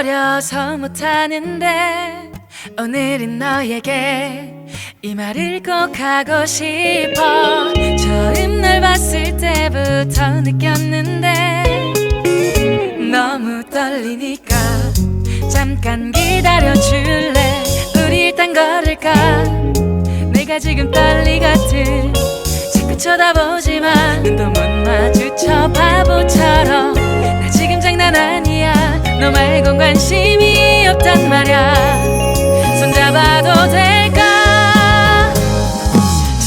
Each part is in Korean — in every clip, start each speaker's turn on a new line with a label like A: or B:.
A: 어려서 못하는데 오늘은 너에게 이 말을 꼭 하고 싶어. 처음 널 봤을 때부터 느꼈는데 너무 떨리니까 잠깐 기다려줄래? 우리 일단 걸을까? 내가 지금 떨리거든 자꾸 쳐다보지마 눈도 못 마주 관심이 없단 말야. 손잡아도 될까?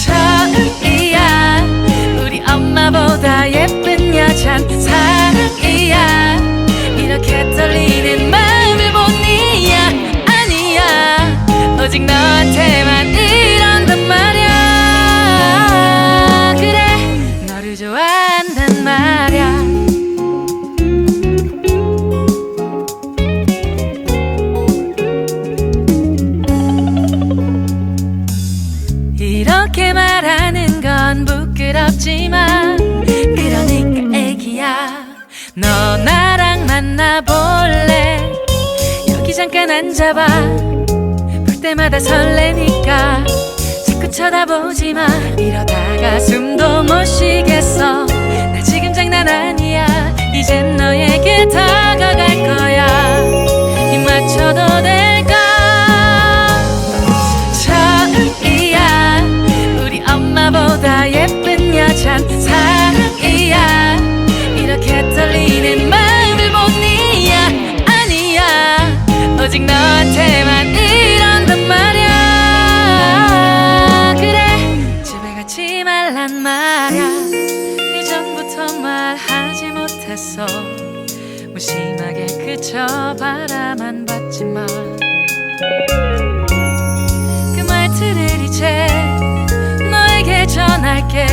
A: 처음이야. 우리 엄마보다 예쁜 여잔 사랑이야. 이렇게 떨리는 마음을 보니야. 아니야. 오직 너 이렇게 말하는 건 부끄럽지만 그러니까 애기야 너 나랑 만나볼래? 여기 잠깐 앉아봐. 볼 때마다 설레니까 자꾸 쳐다보지 마 이러다가 숨도 못 쉬겠어. 나 지금 장난 아니야 사랑이야. 이렇게 떨리는 마음을 보니야. 아니야. 오직 너한테만 이런단 말야. 그래. 집에 가지 말란 말야. 이전부터 말하지 못했어. 무심하게 그저 바라만 봤지만 그 말들을 이제 너에게 전할게